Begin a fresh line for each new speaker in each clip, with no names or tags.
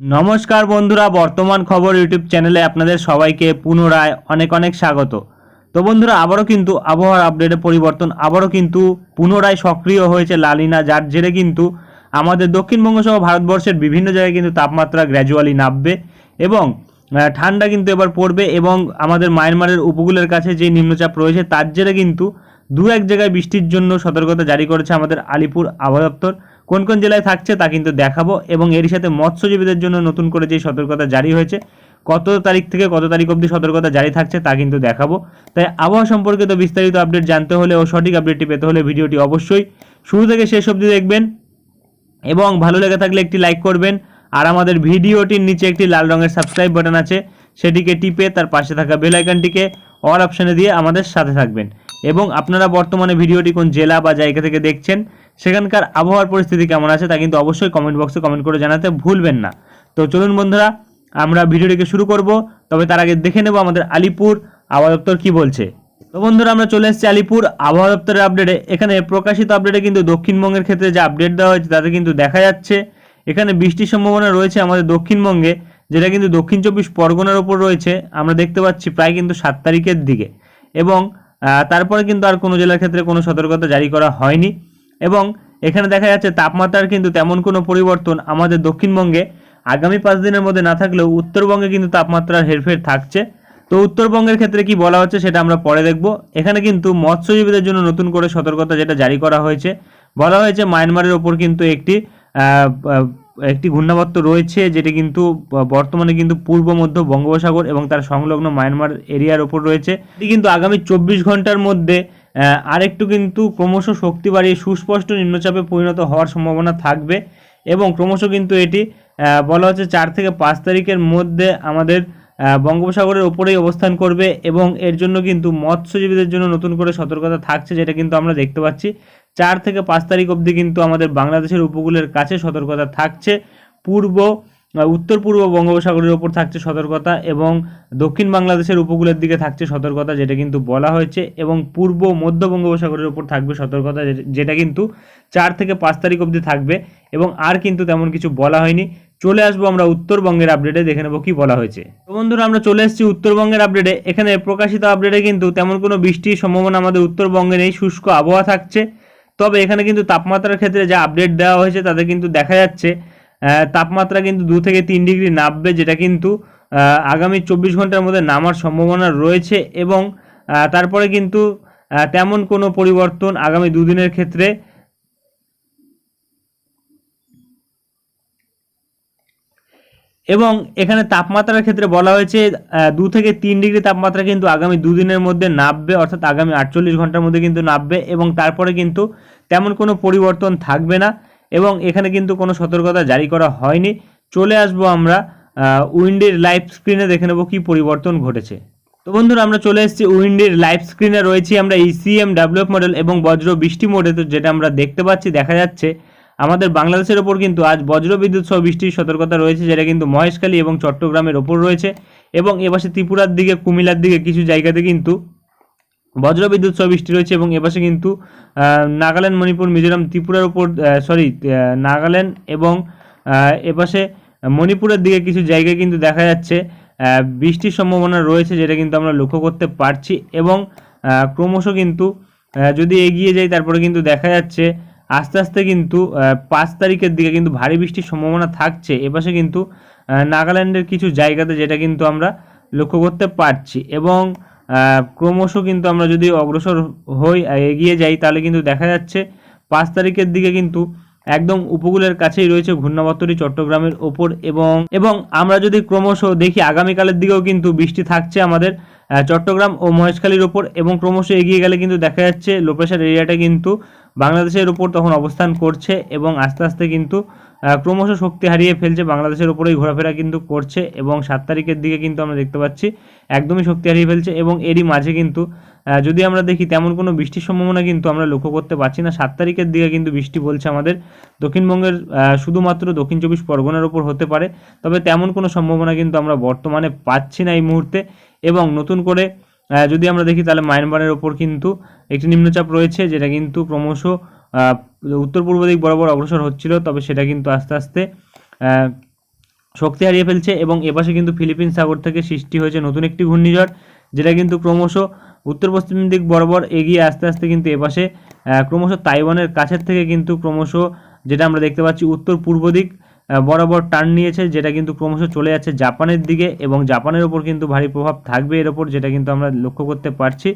নমস্কার বন্ধুরা, বর্তমান খবর ইউটিউব চ্যানেলে আপনাদের সবাইকে পুনরায় অনেক অনেক স্বাগত। তো বন্ধুরা, আবারও কিন্তু আবহাওয়ার আপডেটে পরিবর্তন আবারও কিন্তু পুনরায় সক্রিয় হয়েছে লালিনা, যার জেরে কিন্তু আমাদের দক্ষিণবঙ্গ সহ ভারতবর্ষের বিভিন্ন জায়গায় কিন্তু তাপমাত্রা গ্র্যাজুয়ালি নামবে এবং ঠান্ডা কিন্তু এবার পড়বে এবং আমাদের মায়ানমারের উপকূলের কাছে যে নিম্নচাপ রয়েছে তার জেরে কিন্তু দু এক জায়গায় বৃষ্টির জন্য সতর্কতা জারি করেছে আমাদের আলিপুর আবহাওয়া দপ্তর। কোন কোন জেলায় থাকছে তা কিন্তু দেখাবো এবং এরই সাথে মৎস্যজীবীদের জন্য নতুন করে যে সতর্কতা জারি হয়েছে, কত তারিখ থেকে কত তারিখ অবধি সতর্কতা জারি থাকছে তা কিন্তু দেখাবো। তাই আবহাওয়া সম্পর্কিত বিস্তারিত আপডেট জানতে হলে ও সঠিক আপডেটটি পেতে হলে ভিডিওটি অবশ্যই শুরু থেকে শেষ অবধি দেখবেন এবং ভালো লেগে থাকলে একটি লাইক করবেন। আর আমাদের ভিডিওটির নিচে একটি লাল রঙের সাবস্ক্রাইব বাটন আছে, সেটিকে টিপে তার পাশে থাকা বেল আইকনটিকে অল অপশানে দিয়ে আমাদের সাথে থাকবেন। এবং আপনারা বর্তমানে ভিডিওটি কোন জেলা বা জায়গা থেকে দেখছেন সেখানকার আবহাওয়ার পরিস্থিতি কেমন আছে তা কিন্তু অবশ্যই কমেন্ট বক্সে কমেন্ট করে জানাতে ভুলবেন না। তো চলুন বন্ধুরা, আমরা ভিডিওটিকে শুরু করব, তবে তার আগে দেখে নেব আমাদের আলিপুর আবহাওয়া দপ্তর কী বলছে। তো বন্ধুরা, আমরা চলে এসেছি আলিপুর আবহাওয়া দপ্তরের আপডেটে এখানে প্রকাশিত আপডেটে কিন্তু দক্ষিণবঙ্গের ক্ষেত্রে যে আপডেট দেওয়া হয়েছে, তাতে কিন্তু দেখা যাচ্ছে, এখানে বৃষ্টির সম্ভাবনা রয়েছে আমাদের দক্ষিণবঙ্গে, যেটা কিন্তু দক্ষিণ চব্বিশ পরগনার ওপর রয়েছে। আমরা দেখতে পাচ্ছি প্রায় কিন্তু সাত তারিখের দিকে। এবং তারপরে কিন্তু আর কোনো জেলার ক্ষেত্রে কোনো সতর্কতা জারি করা হয়নি। এবং এখানে দেখা যাচ্ছে তাপমাত্রার কিন্তু তেমন কোনো পরিবর্তন আমাদের দক্ষিণবঙ্গে আগামী পাঁচ দিনের মধ্যে না থাকলেও উত্তরবঙ্গে কিন্তু তাপমাত্রার হেরফের থাকছে। তো উত্তরবঙ্গের ক্ষেত্রে কি বলা হচ্ছে সেটা আমরা পরে দেখব। এখানে কিন্তু মৎস্যজীবীদের জন্য নতুন করে সতর্কতা যেটা জারি করা হয়েছে। বলা হয়েছে মায়ানমারের ওপর কিন্তু একটি একটি ঘূর্ণাবর্ত রয়েছে যেটি কিন্তু বর্তমানে কিন্তু পূর্ব, মধ্য বঙ্গোপসাগর এবং তার সংলগ্ন মায়ানমার এরিয়ার ওপর রয়েছে। এটি কিন্তু আগামী চব্বিশ ঘণ্টার মধ্যে আরেকটু কিন্তু ক্রমশ শক্তি বাড়িয়ে সুস্পষ্ট নিম্নচাপে পরিণত হওয়ার সম্ভাবনা থাকবে এবং ক্রমশ কিন্তু এটি বলা হচ্ছে চার থেকে পাঁচ তারিখের মধ্যে আমাদের বঙ্গোপসাগরের ওপরেই অবস্থান করবে এবং এর জন্য কিন্তু মৎস্যজীবীদের জন্য নতুন করে সতর্কতা থাকছে যেটা কিন্তু আমরা দেখতে পাচ্ছি। চার থেকে পাঁচ তারিখ অবধি কিন্তু আমাদের বাংলাদেশের উপকূলের কাছে সতর্কতা থাকছে। পূর্ব উত্তর পূর্ব বঙ্গোপসাগরের ওপর থাকছে সতর্কতা এবং দক্ষিণ বাংলাদেশের উপকূলের দিকে থাকছে সতর্কতা, যেটা কিন্তু বলা হয়েছে, এবং পূর্ব মধ্য বঙ্গোপসাগরের ওপর থাকবে সতর্কতা যেটা কিন্তু চার থেকে পাঁচ তারিখ অবধি থাকবে, এবং আর কিন্তু তেমন কিছু বলা হয়নি। চলে আসব আমরা উত্তরবঙ্গের আপডেটে দেখে নেব কি বলা হয়েছে। তো বন্ধুরা, আমরা চলে এসেছি উত্তরবঙ্গের আপডেটে এখানে প্রকাশিত আপডেটে কিন্তু তেমন কোনো বৃষ্টির সম্ভাবনা আমাদের উত্তরবঙ্গে নেই, শুষ্ক আবহাওয়া থাকছে। তবে এখানে কিন্তু তাপমাত্রার ক্ষেত্রে যে আপডেট দেওয়া হয়েছে, তাতে কিন্তু দেখা যাচ্ছে তাপমাত্রা কিন্তু দু থেকে তিন ডিগ্রি নামবে, যেটা কিন্তু আগামী চব্বিশ ঘণ্টার মধ্যে নামার সম্ভাবনা রয়েছে এবং তারপরে কিন্তু তেমন কোনো পরিবর্তন আগামী দুদিনের ক্ষেত্রে এবং এখানে তাপমাত্রার ক্ষেত্রে বলা হয়েছে দু থেকে তিন ডিগ্রি তাপমাত্রা কিন্তু আগামী দুদিনের মধ্যে নামবে, অর্থাৎ আগামী আটচল্লিশ ঘণ্টার মধ্যে কিন্তু নামবে এবং তারপরে কিন্তু তেমন কোনো পরিবর্তন থাকবে না। এবং এখানে কিন্তু কোনো সতর্কতা জারি করা হয়নি। চলে আসব আমরা উইন্ডের লাইভ স্ক্রিনে দেখে নেব কী পরিবর্তন ঘটেছে। তো বন্ধুরা, আমরা চলে এসেছি উইন্ডের লাইভ স্ক্রিনে রয়েছি আমরা ইসিএম ডাব্লিউএফ মডেল এবং বজ্র বৃষ্টি মোডে তো যেটা আমরা দেখতে পাচ্ছি, দেখা যাচ্ছে, আমাদের বাংলাদেশের ওপর কিন্তু আজ বজ্র বিদ্যুৎ সহ বৃষ্টির সতর্কতা রয়েছে, যেটা কিন্তু মহেশখালী এবং চট্টগ্রামের ওপর রয়েছে। এবং এপাশে ত্রিপুরার দিকে, কুমিল্লার দিকে কিছু জায়গাতে কিন্তু বজ্র বিদ্যুৎ সহ বৃষ্টি রয়েছে এবং এপাশে কিন্তু নাগাল্যান্ড, মণিপুর, মিজোরাম, ত্রিপুরার উপর সরি নাগাল্যান্ড এবং এপাশে মণিপুরের দিকে কিছু জায়গায় কিন্তু দেখা যাচ্ছে বৃষ্টির সম্ভাবনা রয়েছে যেটা কিন্তু আমরা লক্ষ্য করতে পারছি এবং ক্রমশ কিন্তু যদি এগিয়ে যাই তারপরে কিন্তু দেখা যাচ্ছে আস্তে আস্তে কিন্তু পাঁচ তারিখের দিকে কিন্তু ভারী বৃষ্টির সম্ভাবনা থাকছে। এপাশে কিন্তু নাগাল্যান্ডের কিছু জায়গাতে যেটা কিন্তু আমরা লক্ষ্য করতে পারছি এবং ক্রমশ কিন্তু আমরা যদি অগ্রসর হই এগিয়ে যাই, তাহলে কিন্তু দেখা যাচ্ছে পাঁচ তারিখের দিকে কিন্তু একদম উপকূলের কাছেই রয়েছে ঘূর্ণাবর্তটি চট্টগ্রামের ওপর এবং এবং আমরা যদি ক্রমশ দেখি, আগামীকালের দিকেও কিন্তু বৃষ্টি থাকছে আমাদের। চট্টগ্রাম ও মহেশখালীর ওপর এবং ক্রমশ এগিয়ে গেলে কিন্তু দেখা যাচ্ছে লো প্রেশার এরিয়াটা কিন্তু বাংলাদেশের উপর তখন অবস্থান করছে এবং আস্তে আস্তে কিন্তু ক্রমশ শক্তি হারিয়ে ফেলছে বাংলাদেশের উপরেই ঘোরাফেরা কিন্তু করছে এবং সাত তারিখের দিকে কিন্তু আমরা দেখতে পাচ্ছি একদমই শক্তি হারিয়ে ফেলছে এবং এরই মাঝে কিন্তু যদি আমরা দেখি তেমন কোনো বৃষ্টির সম্ভাবনা কিন্তু আমরা লক্ষ্য করতে পারছি না। সাত তারিখের দিকে কিন্তু বৃষ্টি বলছে আমাদের। দক্ষিণবঙ্গের শুধুমাত্র দক্ষিণ চব্বিশ পরগনার উপর হতে পারে, তবে তেমন কোনো সম্ভাবনা কিন্তু আমরা বর্তমানে পাচ্ছি না এই মুহূর্তে। এবং নতুন করে যদি আমরা দেখি তাহলে মায়ানমারের ওপর কিন্তু একটি নিম্নচাপ রয়েছে, যেটা কিন্তু ক্রমশ উত্তর পূর্ব দিক বরাবর অগ্রসর হচ্ছিল, তবে সেটা কিন্তু আস্তে আস্তে শক্তি হারিয়ে ফেলছে এবং এপাশে কিন্তু ফিলিপিন সাগর থেকে সৃষ্টি হয়েছে নতুন একটি ঘূর্ণিঝড়, যেটা কিন্তু ক্রমশ উত্তর পশ্চিম দিক বরাবর এগিয়ে আস্তে আস্তে কিন্তু এপাশে ক্রমশ তাইওয়ানের কাছের থেকে কিন্তু ক্রমশ, যেটা আমরা দেখতে পাচ্ছি উত্তর পূর্ব দিক বরাবর টার্ন নিয়েছে, যেটা কিন্তু ক্রমশ চলে যাচ্ছে জাপানের দিকে এবং জাপানের ওপর কিন্তু ভারী প্রভাব থাকবে এর ওপর, যেটা কিন্তু আমরা লক্ষ্য করতে পারছি।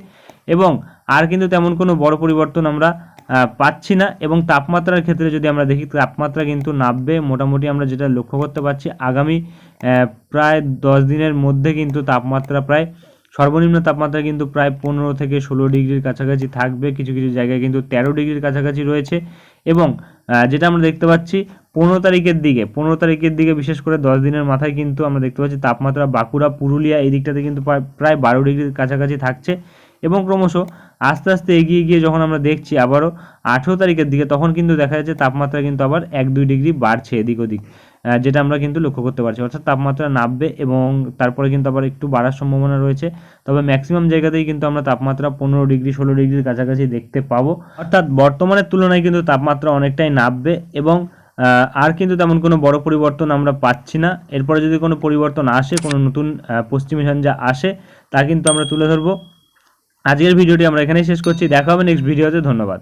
এবং আর কিন্তু তেমন কোনো বড় পরিবর্তন আমরা পাচ্ছি না এবং তাপমাত্রার ক্ষেত্রে যদি আমরা দেখি, তাপমাত্রা কিন্তু নামবে। মোটামুটি আমরা যেটা লক্ষ্য করতে পারছি, আগামী প্রায় দশ দিনের মধ্যে কিন্তু তাপমাত্রা প্রায়, সর্বনিম্ন তাপমাত্রা কিন্তু প্রায় পনেরো থেকে ষোলো ডিগ্রির কাছাকাছি থাকবে। কিছু কিছু জায়গায় কিন্তু তেরো ডিগ্রির কাছাকাছি রয়েছে এবং যেটা আমরা দেখতে পাচ্ছি পনেরো তারিখের দিকে, পনেরো তারিখের দিকে বিশেষ করে দশ দিনের মাথায় কিন্তু আমরা দেখতে পাচ্ছি তাপমাত্রা বাঁকুড়া, পুরুলিয়া এই দিকটাতে কিন্তু প্রায়- বারো ডিগ্রির কাছাকাছি থাকছে। এবং ক্রমশ আস্তে আস্তে এগিয়ে গিয়ে যখন আমরা দেখছি আবারও আঠেরো তারিখের দিকে, তখন কিন্তু দেখা যাচ্ছে তাপমাত্রা কিন্তু আবার এক দুই ডিগ্রি বাড়ছে এদিক ওদিক যেটা আমরা কিন্তু লক্ষ্য করতে পারছি। অর্থাৎ তাপমাত্রা নামবে এবং তারপরে কিন্তু আবার একটু বাড়ার সম্ভাবনা রয়েছে। তবে ম্যাক্সিমাম জায়গাতেই কিন্তু আমরা তাপমাত্রা পনেরো ডিগ্রি, ষোলো ডিগ্রির কাছাকাছি দেখতে পাবো। অর্থাৎ বর্তমানের তুলনায় কিন্তু তাপমাত্রা অনেকটাই নামবে এবং আর কিন্তু তেমন কোনো বড় পরিবর্তন আমরা পাচ্ছি না। এরপরে যদি কোনো পরিবর্তন আসে, কোনো নতুন পশ্চিমী সঞ্জা আসে, তা কিন্তু আমরা তুলে ধরবো। আজকের ভিডিওটি আমরা এখানেই শেষ করছি। দেখা হবে নেক্সট ভিডিওতে ধন্যবাদ।